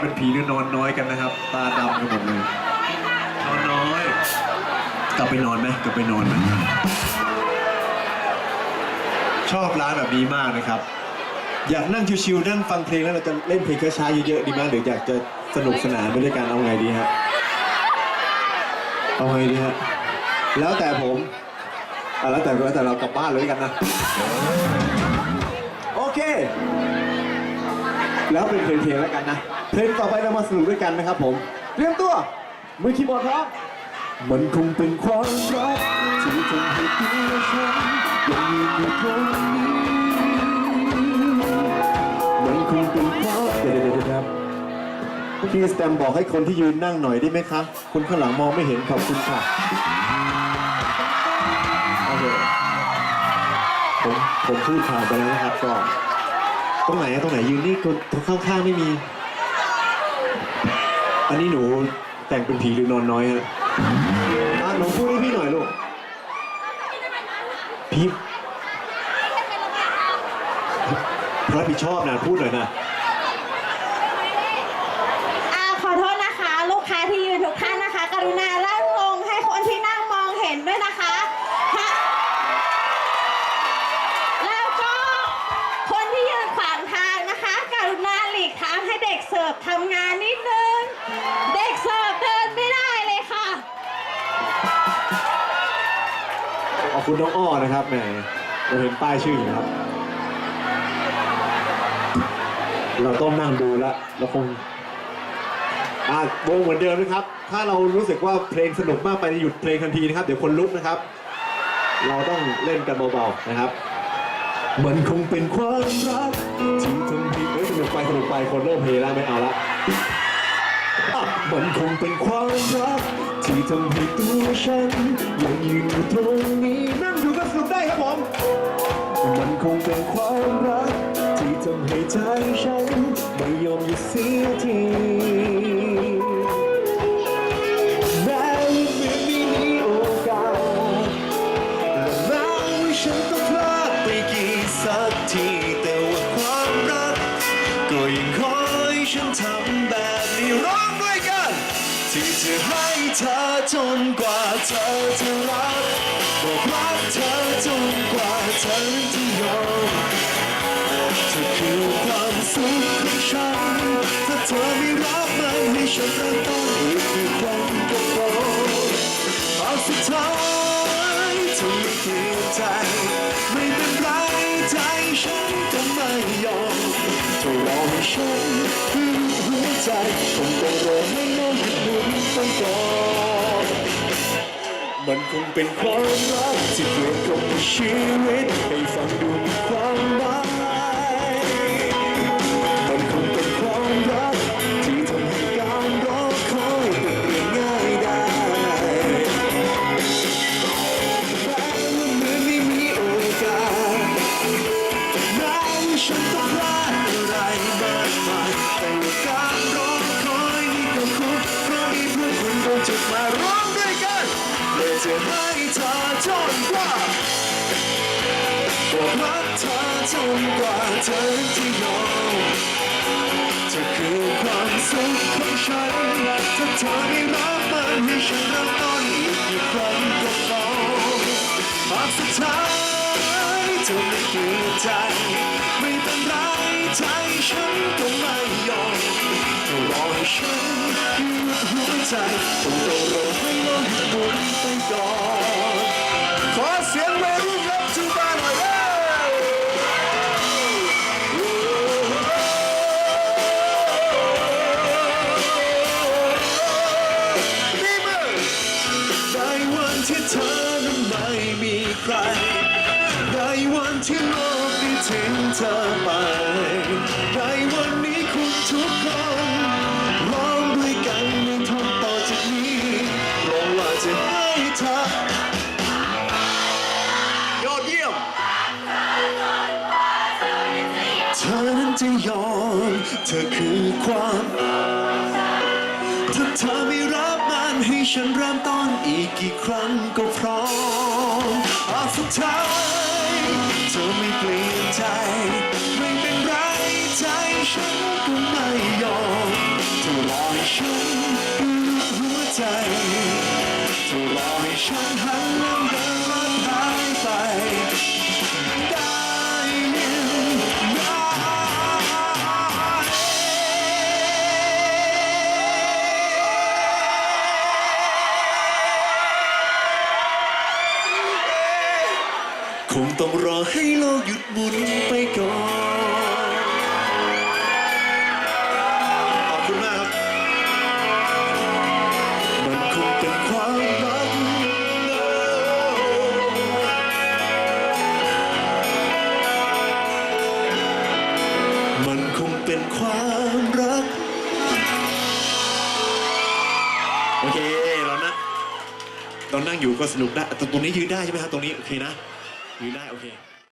เป็นผีหรือนอนน้อยกันนะครับ ตาดำกันหมดเลยนอนน้อย กลับไปนอนไหมกลับไปนอนไหมชอบร้านแบบนี้มากนะครับ อยากนั่งชิวๆนั่งฟังเพลงแล้วเราจะเล่นเพลงช้าๆเยอะๆดีไหมหรืออยากจะสนุกสนานไปด้วยกันเอาไงดีฮะเอาไงดีฮะแล้วแต่ผมอะแล้วแต่แล้วแต่เรากลับบ้านเลยกันนะโอเค แล้วเป็นเพลงเพลงแล้วกันนะ เพลงต่อไปเรามาสนุกด้วยกันนะครับผมเตรียมตัวมือคีย์บอร์ดพร้อมมันคงเป็นความรักที่ทำให้ตัวฉันยังยืนอยู่ตรงนี้ มันคงเป็นความเดี๋ยวเดี๋ยวเดี๋ยวครับพี่สแตมบอกให้คนที่ยืนนั่งหน่อยได้ไหมครับคนข้างหลังมองไม่เห็นขอบคุณค่ะโอเคผมผมพูดผ่านไปแล้วนะครับก็ตรงไหนอะตรงไหนยืนนี่คนตรงข้างๆไม่มี อันนี้หนูแต่งเป็นผีหรือนอนน้อยฮะอะหนูพูดให้พี่หน่อยลูกพี่รับผิดชอบนะพูดหน่อยนะ อ่าขอโทษนะคะ ลูกค้าที่ยืนทุกท่านนะคะ กรุณาล่างลงให้คนที่นั่งมองเห็นด้วยนะคะฮะแล้วก็คนที่ยืนขวางทางนะคะ กรุณาหลีกทางให้เด็กเสิร์ฟทำงานนิดนึง อบคุณน้องอ้อนะครับแหมเราเห็นป้ายชื่ออยู่นะครับ เราต้องนั่งดูแล้วเราคงอะวงเหมือนเดิมนะครับ ถ้าเรารู้สึกว่าเพลงสนุกมากไปหยุดเพลงทันทีนะครับ เดี๋ยวคนลุกนะครับ เราต้องเล่นกันเบาๆนะครับ มันคงเป็นความรักที่ทำให้เฮ้ยสนุกไปสนุกไปคนเริ่มเฮแล้วไม่เอาละ มันคงเป็นความรัก ที่ทำให้ตัวฉันยังยืนอยู่ตรงนี้นั่งดูก็สนุกได้ครับผม มันคงเป็นความรัก ที่ทำให้ใจฉันไม่ยอมหยุดเสียทีแม้ว่าไม่มีโอกาสและแม้ว่าฉันต้องพลาดไปกี่สักที จะให้เธอจนกว่าเธอจะรักบอกรักเธอจนกว่าเธอจะยอมเธอคือความสุขของฉันถ้าเธอไม่รับมันให้ฉันเริ่มต้นอีกคือครั้งก็พอเอาสุดท้ายเธอไม่เปลี่ยนใจ ไม่เป็นไรใจฉันก็ไม่ยอมเธอรอให้ฉันคือหัวใจคงต้องรอให้ โลกหยุดหมุนก่อนมันคงเป็นความรักที่เปลี่ยนกับชีวิต จะให้เธอจนกว่าบอกรักเธอจนกว่าเธอจะยอมเธอคือความสุขของฉันถ้าเธอไม่รับมันให้ฉันเริ่มต้นอีกครั้งก็พอหากสุดท้ายเธอไม่เปลี่ยนใจไม่เป็นไรใจฉันก็ไม่ยอมเธอรอให้ฉันหยุดหัวใจต้องต้องรอ ให้โลกหยุดหมุนไปก่อน ขอเสียงวัยรุ่นรับจูบาหน่อยเร็วนี่มึงในวันที่เธอนั้นไม่มีใครในวันที่โลกได้ทิ้งเธอไปในวัน จะยอมเธอคือความถ้าเธอไม่รับมันให้ฉันเริ่มต้นอีกกี่ครั้งก็พร้อมอาสุดท้ายเธอไม่เปลี่ยนใจ ไม่เป็นไรใจฉันก็ไม่ยอมเธอรอให้ฉันรู้หัวใจจะรอให้ฉันหัน คงต้องรอให้โลกหยุดหมุนไปก่อน ขอบคุณมากครับ มันคงเป็นความรักมันคงเป็นความรัก โอเค เรานะเรานั่งอยู่ก็สนุกได้แต่ตรงนี้ยืนได้ใช่ไหมครับ ตรงนี้ โอเคนะ ยืนได้โอเค